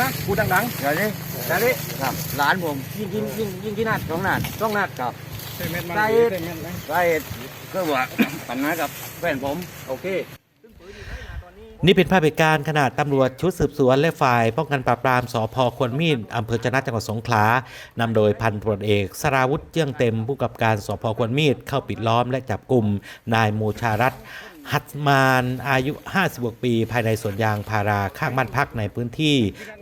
นะพูดดังเดี๋ยวนี้ๆแต่นี่ครับหลานผมยิงยิงยิงยิงที่นัดสองนัดต้องนัดครับใช่เม็ดมันใช่ใช่เม็ดไหมสาเหตุก็ว่า ปัญหากับแฟนผมโอเค นี่เป็นภาพเหตุการณ์ขณะตำรวจชุดสืบสวนและฝ่ายป้องกันปราบปรามสพควรมีดอำเภอจะนะจังหวัดสงขลานำโดยพันตำรวจเอกสราวุธเจื้องเต็มผู้กำกับการสพควรมีดเข้าปิดล้อมและจับกลุ่มนายมูชารัตน์ หัตมานอายุ 56 ปี ภายในสวนยางพาราข้างบ้านพักในพื้นที่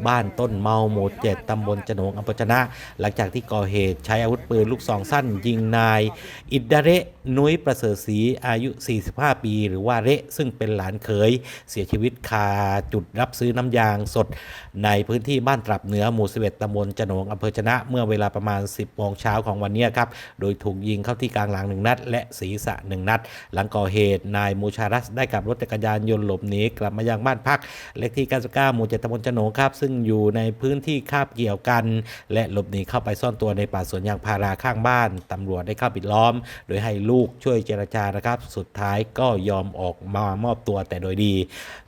บ้านต้นเมาหมู่เจ็ดตำบลจนงอำเภอจะนะ หลังจากที่ก่อเหตุใช้อาวุธปืนลูกซองสั้น ยิงนาย อิดดาเระนุ้ยประเสริฐศรีอายุ 45 ปี หรือว่าเระซึ่งเป็นหลานเขย เสียชีวิตคาจุดรับซื้อน้ำยางสด ในพื้นที่บ้านตรับเหนือหมู่11ตำบลจนงอำเภอชนะ เมื่อเวลาประมาณ 10โมงเช้าของวันนี้ครับโดยถูกยิงเข้าที่กลางหลังหนึ่งนัด และศีรษะหนึ่งนัด หลังก่อเหตุนายมูชารัสได้ขับรถจักรยานยนต์หลบหนีกลับมายังบ้านพักเลขที่ 99 หมู่ 7ตำบลจโหนงครับ ซึ่งอยู่ในพื้นที่คาบเกี่ยวกัน และหลบหนีเข้าไปซ่อนตัวในป่าสวนยางพาราข้างบ้านตำรวจได้เข้าปิดล้อม โดยให้ลูกช่วยเจรจานะครับ สุดท้ายก็ยอมออกมามอบตัวแต่โดยดี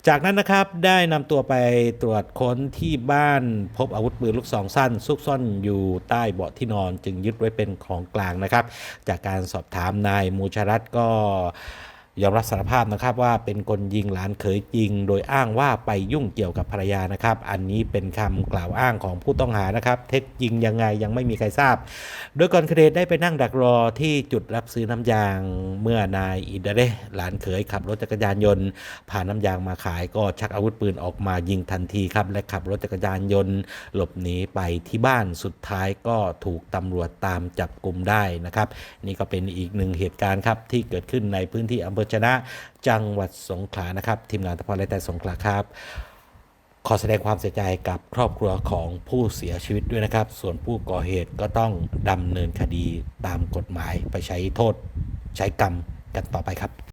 จากนั้นนะครับได้นำตัวไปตรวจค้นที่บ้านพบอาวุธปืนลูกซองสั้นซุกซ่อนอยู่ใต้เบาะที่นอน จึงยึดไว้เป็นของกลางนะครับ จากการสอบถามนายมูชรัตก็ ยอมรับสารภาพนะครับว่าเป็นคนยิงหลานเขยจริง โดยอ้างว่าไปยุ่งเกี่ยวกับภรรยานะครับ อันนี้เป็นคำกล่าวอ้างของผู้ต้องหานะครับเท็จจริงยังไงยังไม่มีใครทราบ โดยก่อนเกิดเหตุได้ไปนั่งดักรอที่จุดรับซื้อน้ำยางเมื่อนายอิดเดะหลานเขยขับรถจักรยานยนต์พานน้ำยางมาขายก็ชักอาวุธปืนออกมายิงทันทีครับและขับรถจักรยานยนต์ หลบหนีไปที่บ้านสุดท้ายก็ถูกตำรวจตามจับกลุ่มได้นะครับ นี่ก็เป็นอีกหนึ่งเหตุการณ์ครับที่เกิดขึ้นในพื้นที่อำเภอชนะ จังหวัดสงขลานะครับ ทีมงานทพรและแต่สงขลาครับ ขอแสดงความเสียใจกับครอบครัวของผู้เสียชีวิตด้วยนะครับ ส่วนผู้ก่อเหตุก็ต้องดำเนินคดีตามกฎหมายไปใช้โทษใช้กรรมกันต่อไปครับ